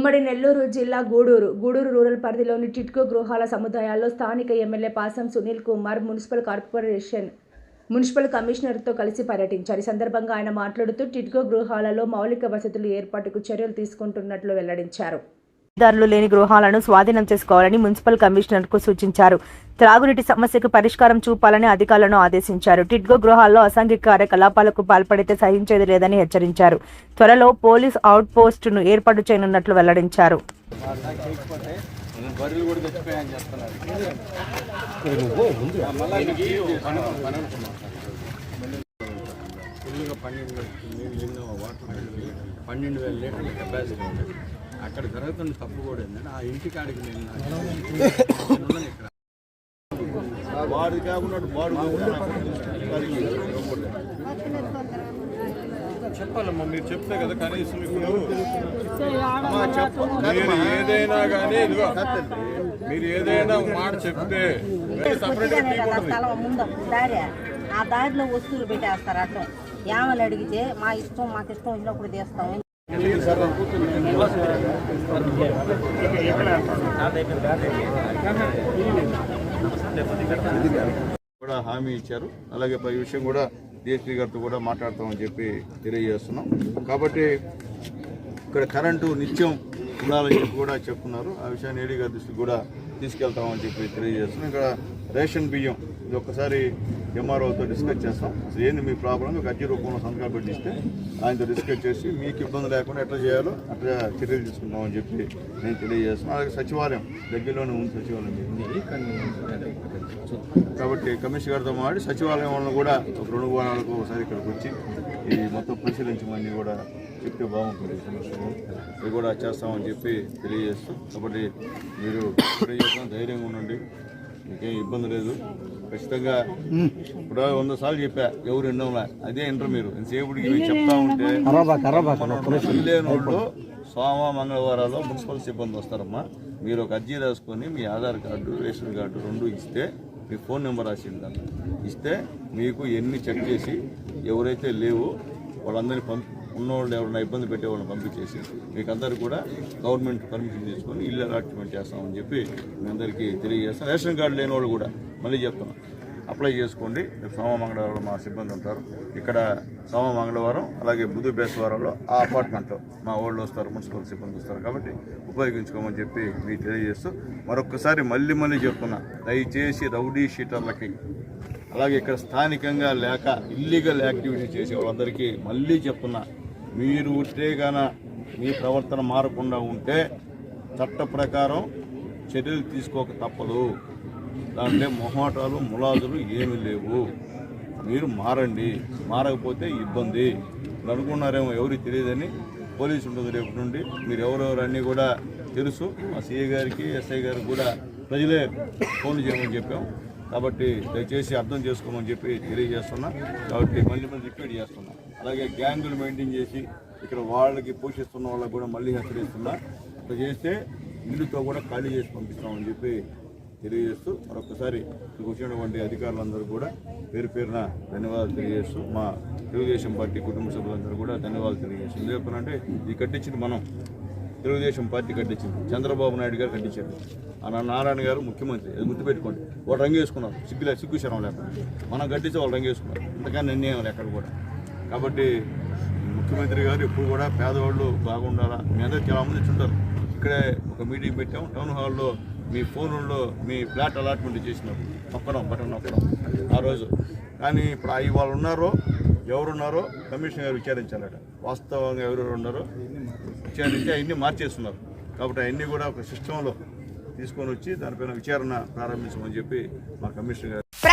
ఉమ్మడి నెల్లూరు జిల్లా గూడూరు గూడూరు రూరల్ పరిధిలోని టిట్కో గృహాల సముదాయాల్లో స్థానిక MLA Pasam Sunil Kumar municipal corporation municipal కమిషనర్తో కలిసి పర్యటించారు. ఈ సందర్భంగా ఆయన మాట్లాడుతూ టిట్కో గృహాలలో మౌలిక వసతులు ఏర్పాటుకు చర్యలు తీసుకుంటున్నట్లు వెల్లడించారు. లబ్ధిదారులు లేని గృహాలను స్వాధీనం చేసుకోవాలని మున్సిపల్ కమిషనర్కు సూచించారు. త్రాగునీటి సమస్యకు పరిష్కారం చూపాలని అధికారులను ఆదేశించారు. టిడ్గో గృహాల్లో అసాంఘిక కార్యకలాపాలకు పాల్పడితే సహించేది లేదని హెచ్చరించారు. త్వరలో పోలీస్ అవుట్ పోస్టును ఏర్పాటు చేయనున్నట్లు వెల్లడించారు. పన్నెండు పన్నెండు వేల లీటర్ల కెపాసిటీ ఉండేది అక్కడ జరుగుతున్న తప్పు కూడా ఏంటంటే ఆ ఇంటి కాడికి నేను ఇక్కడ. వాడు కాకుండా వాడు చెప్పాలమ్మా మీరు చెప్తే కదా కనీసం ఇప్పుడు మీరు ఏదైనా కానీ ఇదిగో మీరు ఏదైనా మాట చెప్తే ఆ దారిలో వస్తువులు పెట్టేస్తారు అర్థం ఏమని అడిగితే మా ఇష్టం మాకు ఇష్టం వచ్చినప్పుడు తీస్తాం. కూడా హామీ ఇచ్చారు. అలాగే ఈ విషయం కూడా డిఎస్పీ గారితో కూడా మాట్లాడతామని చెప్పి తెలియజేస్తున్నాం. కాబట్టి ఇక్కడ కరెంటు నిత్యం ఉండాలని చెప్పి కూడా చెప్తున్నారు ఆ విషయాన్ని ఏడీ గారి దృష్టికి కూడా తీసుకెళ్తామని చెప్పి తెలియజేస్తున్నాం. ఇక్కడ రేషన్ బియ్యం ఇది ఒక్కసారి ఎంఆర్ఓతో డిస్కస్ చేస్తాం. అసలు ఏంది మీ ప్రాబ్లం మీకు అర్జీ రూపంలో సంతకాలు పెట్టిస్తే ఆయనతో డిస్కస్ చేసి మీకు ఇబ్బంది లేకుండా ఎట్లా చేయాలో అట్లా చర్యలు తీసుకుంటామని చెప్పి నేను తెలియజేస్తున్నాను అలాగే సచివాలయం దగ్గరలోనే ఉంది సచివాలయం. కాబట్టి కమిషనర్ గారితో మాట్లాడి సచివాలయం వాళ్ళని కూడా ఒక రెండు వారాలకు ఒకసారి ఇక్కడికి వచ్చి ఈ మొత్తం పరిశీలించమని కూడా చెప్తే బాగుంటుంది. ఈ ఇది కూడా చేస్తామని చెప్పి తెలియజేస్తాం కాబట్టి మీరు తెలియజేస్తాం ధైర్యంగా ఉండండి. మీకేం ఇబ్బంది లేదు. ఖచ్చితంగా ఇప్పుడు వంద సార్లు చెప్పా ఎవరు ఎన్నోలా అదే ఇంటర్ మీరు. ఎంతసేపుడికి ఇవి చెప్తా ఉంటే లేనోళ్ళు సోమ మంగళవారాలు మున్సిపల్ సిబ్బంది వస్తారమ్మా. మీరు ఒక అర్జీ రాసుకొని మీ ఆధార్ కార్డు రేషన్ కార్డు రెండు ఇస్తే మీ ఫోన్ నెంబర్ రాసింది దాంట్లో ఇస్తే మీకు ఎన్ని చెక్ చేసి ఎవరైతే లేవో వాళ్ళందరినీ పంపి ఉన్నవాళ్ళు ఎవరైనా ఇబ్బంది పెట్టే వాళ్ళని పంపించేసి మీకు అందరు కూడా గవర్నమెంట్ పర్మిషన్ తీసుకొని ఇల్లు అలాట్మెంట్ చేస్తామని చెప్పి మీ అందరికీ తెలియజేస్తాం. రేషన్ కార్డు లేని వాళ్ళు కూడా మళ్ళీ చెప్తున్నాం. అప్లై చేసుకోండి. రేపు సోమ మంగళవారం మా సిబ్బంది ఉంటారు. ఇక్కడ సోమ మంగళవారం అలాగే బుధు బేసవారంలో ఆ అపార్ట్మెంట్లో మా వాళ్ళు వస్తారు మున్సిపల్ సిబ్బంది వస్తారు కాబట్టి ఉపయోగించుకోమని చెప్పి మీకు తెలియజేస్తూ మరొకసారి మళ్ళీ మళ్ళీ చెప్తున్నా. దయచేసి రౌడీ షీటర్లకి అలాగే ఇక్కడ స్థానికంగా లేక ఇల్లీగల్ యాక్టివిటీ చేసే వాళ్ళందరికీ మళ్ళీ చెప్తున్నా. మీరు ఉంటే మీ ప్రవర్తన మారకుండా ఉంటే చట్ట ప్రకారం చర్యలు తీసుకోక తప్పదు. దాంట్లో మొహాటాలు ములాజులు ఏమీ లేవు. మీరు మారండి. మారకపోతే ఇబ్బంది. అనుకున్నారేమో ఎవరికి తెలియదని పోలీసు ఉంటుంది రేపు నుండి మీరు ఎవరెవరు అన్నీ కూడా తెలుసు. మా సిఐ గారికి ఎస్ఐ గారికి కూడా ప్రజలే ఫోన్ చేయమని చెప్పాం. కాబట్టి దయచేసి అర్థం చేసుకోమని చెప్పి తెలియజేస్తున్నా. కాబట్టి మళ్ళీ మళ్ళీ రిపీట్ చేస్తున్నా. అలాగే గ్యాంగులు మెయింటైన్ చేసి ఇక్కడ వాళ్ళకి పోషిస్తున్న వాళ్ళకి కూడా మళ్ళీ హెచ్చరిస్తున్నా అట్లా చేస్తే ఇల్లుతో కూడా ఖాళీ చేసి పంపిస్తామని చెప్పి తెలియజేస్తూ మరొకసారి ఇక్కడికి వచ్చినటువంటి అధికారులందరూ కూడా పేరు పేరున ధన్యవాదాలు తెలియజేస్తూ మా తెలుగుదేశం పార్టీ కుటుంబ సభ్యులందరూ కూడా ధన్యవాదాలు తెలియజేస్తూ చెప్పనంటే ఇది కట్టించింది మనం. తెలుగుదేశం పార్టీ కట్టించింది. చంద్రబాబు నాయుడు గారు కట్టించారు. అన్న నారాయణ గారు ముఖ్యమంత్రి. అది గుర్తుపెట్టుకోండి. వాళ్ళు రంగు వేసుకున్నారు. సిగ్గులే సిగ్గు శరం లేకుండా. మనం కట్టించి వాళ్ళు రంగు వేసుకున్నారు. ఇంతకన్నా నిర్ణయం ఎక్కడ కూడా. కాబట్టి ముఖ్యమంత్రి గారు ఎప్పుడు కూడా పేదవాళ్ళు బాగుండాలా? మీ అందరూ చాలా మంది ఉంటారు ఇక్కడే ఒక మీటింగ్ పెట్టాము. టౌన్ హాల్లో మీ ఫోన్లో మీ ఫ్లాట్ అలాట్మెంట్ చేసినారు. నొక్కడం బటన్ నొక్కడం ఆ రోజు. కానీ ఇప్పుడు అవి వాళ్ళు ఉన్నారో ఎవరున్నారో కమిషన్ గారు విచారించాలట. వాస్తవంగా ఎవరెవరు ఉన్నారో విచారించి అవన్నీ మార్చేస్తున్నారు. కాబట్టి అవన్నీ కూడా ఒక సిస్టంలో తీసుకొని వచ్చి దానిపైన విచారణ ప్రారంభించమని చెప్పి మా commissioner garu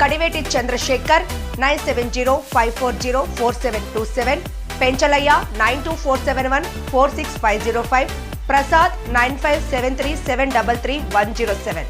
Kadiveti Chandrashekhar nine seven zero five four zero four seven two seven Penchalaiah nine two four seven one four six five zero five Prasad nine five seven three seven double three one zero seven